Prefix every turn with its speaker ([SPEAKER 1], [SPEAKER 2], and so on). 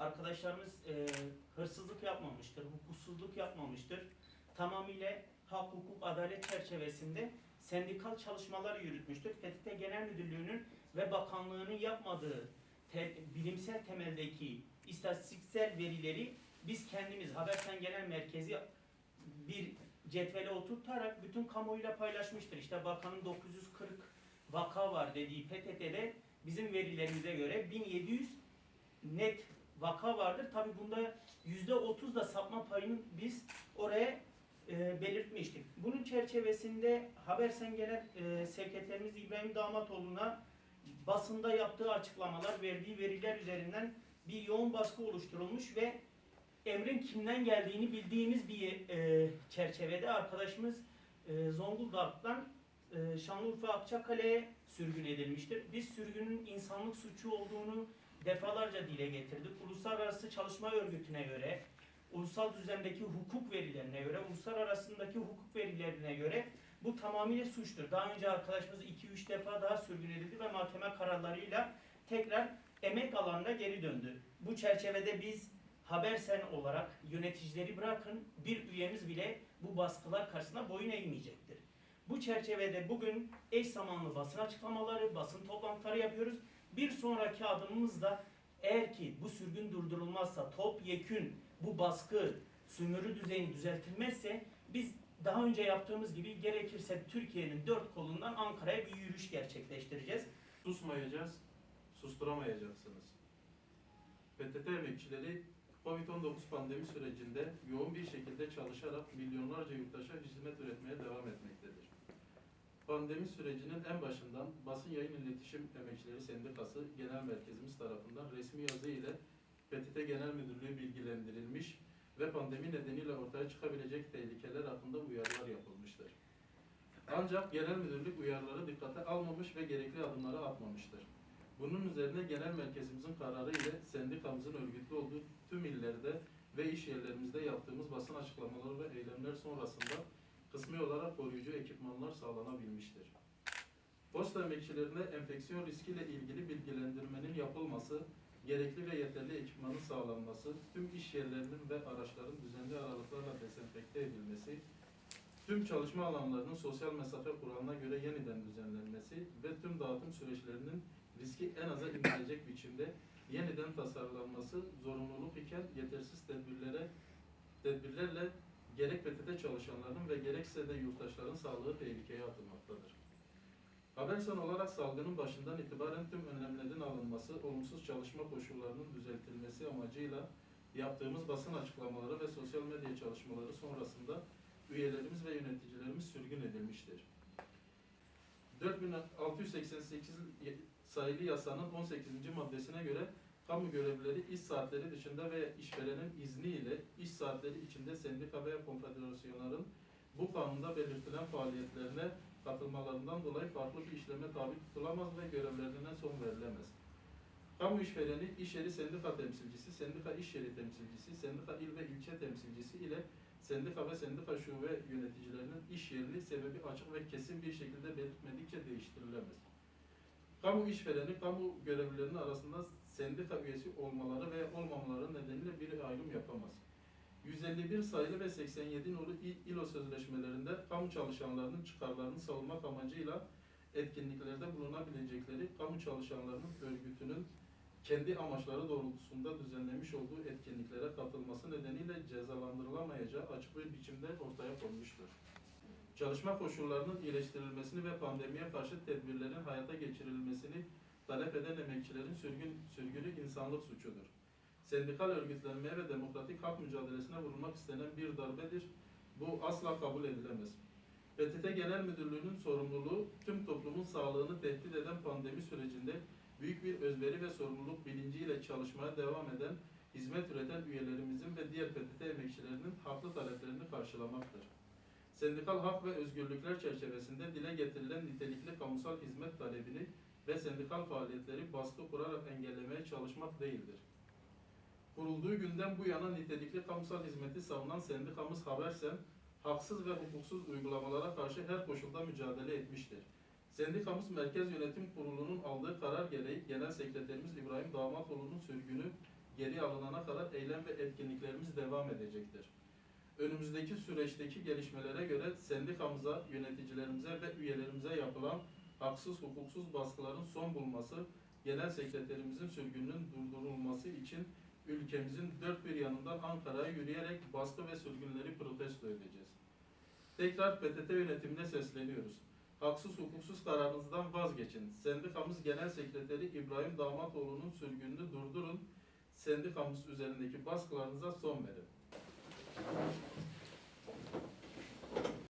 [SPEAKER 1] arkadaşlarımız e, hırsızlık yapmamıştır, hukuksuzluk yapmamıştır. Tamamıyla hak, hukuk, adalet çerçevesinde sendikal çalışmalar yürütmüştür. PTT Genel Müdürlüğü'nün ve bakanlığının yapmadığı te- bilimsel temeldeki istatistiksel verileri biz kendimiz Habersen Genel Merkezi bir cetvele oturtarak bütün kamuoyuyla paylaşmıştır. İşte bakanın 940 vaka var dediği PTT'de bizim verilerimize göre 1700 net vaka vardır. Tabi bunda %30 da sapma payını biz oraya e, belirtmiştik. Bunun çerçevesinde Habersen Genel e, Sekreterimiz İbrahim Damatoğlu'na basında yaptığı açıklamalar, verdiği veriler üzerinden bir yoğun baskı oluşturulmuş ve emrin kimden geldiğini bildiğimiz bir e, çerçevede arkadaşımız e, Zonguldak'tan e, Şanlıurfa Akçakale'ye sürgün edilmiştir. Biz sürgünün insanlık suçu olduğunu defalarca dile getirdik. Uluslararası Çalışma Örgütü'ne göre, ulusal düzendeki hukuk verilerine göre, uluslararasındaki hukuk verilerine göre bu tamamıyla suçtur. Daha önce arkadaşımız 2-3 defa daha sürgün edildi ve mahkeme kararlarıyla tekrar emek alanına geri döndü. Bu çerçevede biz Habersen olarak yöneticileri bırakın bir üyemiz bile bu baskılar karşısında boyun eğmeyecektir. Bu çerçevede bugün eş zamanlı basın açıklamaları, basın toplantıları yapıyoruz. Bir sonraki adımımız da eğer ki bu sürgün durdurulmazsa, topyekün bu baskı, sömürü düzeyini düzeltilmezse biz daha önce yaptığımız gibi gerekirse Türkiye'nin dört kolundan Ankara'ya bir yürüyüş gerçekleştireceğiz.
[SPEAKER 2] Susmayacağız, susturamayacaksınız. PTT emekçileri Covid-19 pandemi sürecinde yoğun bir şekilde çalışarak milyonlarca yurttaşa hizmet üretmeye devam etmektedir. Pandemi sürecinin en başından Basın Yayın İletişim Emekçileri Sendikası Genel Merkezimiz tarafından resmi yazı ile PTT Genel Müdürlüğü bilgilendirilmiş ve pandemi nedeniyle ortaya çıkabilecek tehlikeler hakkında uyarılar yapılmıştır. Ancak genel müdürlük uyarıları dikkate almamış ve gerekli adımları atmamıştır. Bunun üzerine genel merkezimizin kararı ile sendikamızın örgütlü olduğu tüm illerde ve iş yerlerimizde yaptığımız basın açıklamaları ve eylemler sonrasında kısmi olarak koruyucu ekipmanlar sağlanabilmiştir. Posta emekçilerine enfeksiyon riskiyle ilgili bilgilendirmenin yapılması, gerekli ve yeterli ekipmanın sağlanması, tüm iş yerlerinin ve araçların düzenli aralıklarla dezenfekte edilmesi, tüm çalışma alanlarının sosyal mesafe kuralına göre yeniden düzenlenmesi ve tüm dağıtım süreçlerinin riski en aza indirecek biçimde yeniden tasarlanması zorunluluk iken yetersiz tedbirlere tedbirlerle gerek PTT çalışanlarının ve gerekse de yurttaşların sağlığı tehlikeye atılmaktadır. Habersan olarak salgının başından itibaren tüm önlemlerin alınması, olumsuz çalışma koşullarının düzeltilmesi amacıyla yaptığımız basın açıklamaları ve sosyal medya çalışmaları sonrasında üyelerimiz ve yöneticilerimiz sürgün edilmiştir. 4688 sayılı yasanın 18. maddesine göre kamu görevlileri iş saatleri dışında ve işverenin izniyle iş saatleri içinde sendika veya konfederasyonların bu kanunda belirtilen faaliyetlerine katılmalarından dolayı farklı bir işleme tabi tutulamaz ve görevlerine son verilemez. Kamu işvereni, iş yeri sendika temsilcisi, sendika iş yeri temsilcisi, sendika il ve ilçe temsilcisi ile sendika ve sendika şube yöneticilerinin iş yerini sebebi açık ve kesin bir şekilde belirtmedikçe değiştirilemez. Kamu işvereni, kamu görevlilerinin arasında sendika üyesi olmaları veya olmamaları nedeniyle bir ayrım yapamaz. 151 sayılı ve 87 nolu İLO sözleşmelerinde kamu çalışanlarının çıkarlarını savunmak amacıyla etkinliklerde bulunabilecekleri kamu çalışanlarının örgütünün kendi amaçları doğrultusunda düzenlemiş olduğu etkinliklere katılması nedeniyle cezalandırılamayacağı açık bir biçimde ortaya konmuştur. Çalışma koşullarının iyileştirilmesini ve pandemiye karşı tedbirlerin hayata geçirilmesini talep eden emekçilerin sürgün, sürgünü insanlık suçudur. Sendikal örgütlenmeye ve demokratik hak mücadelesine vurulmak istenen bir darbedir. Bu asla kabul edilemez. PTT Genel Müdürlüğü'nün sorumluluğu tüm toplumun sağlığını tehdit eden pandemi sürecinde büyük bir özveri ve sorumluluk bilinciyle çalışmaya devam eden, hizmet üreten üyelerimizin ve diğer PTT emekçilerinin haklı taleplerini karşılamaktır. Sendikal hak ve özgürlükler çerçevesinde dile getirilen nitelikli kamusal hizmet talebini ve sendikal faaliyetleri baskı kurarak engellemeye çalışmak değildir. Kurulduğu günden bu yana nitelikli kamusal hizmeti savunan sendikamız Habersen, haksız ve hukuksuz uygulamalara karşı her koşulda mücadele etmiştir. Sendikamız Merkez Yönetim Kurulu'nun aldığı karar gereği Genel Sekreterimiz İbrahim Damatoğlu'nun sürgünü geri alınana kadar eylem ve etkinliklerimiz devam edecektir. Önümüzdeki süreçteki gelişmelere göre sendikamıza, yöneticilerimize ve üyelerimize yapılan haksız hukuksuz baskıların son bulması, genel sekreterimizin sürgününün durdurulması için ülkemizin dört bir yanından Ankara'ya yürüyerek baskı ve sürgünleri protesto edeceğiz. Tekrar PTT yönetimine sesleniyoruz. Haksız hukuksuz kararınızdan vazgeçin. Sendikamız Genel Sekreteri İbrahim Damatoğlu'nun sürgününü durdurun. Sendikamız üzerindeki baskılarınıza son verin.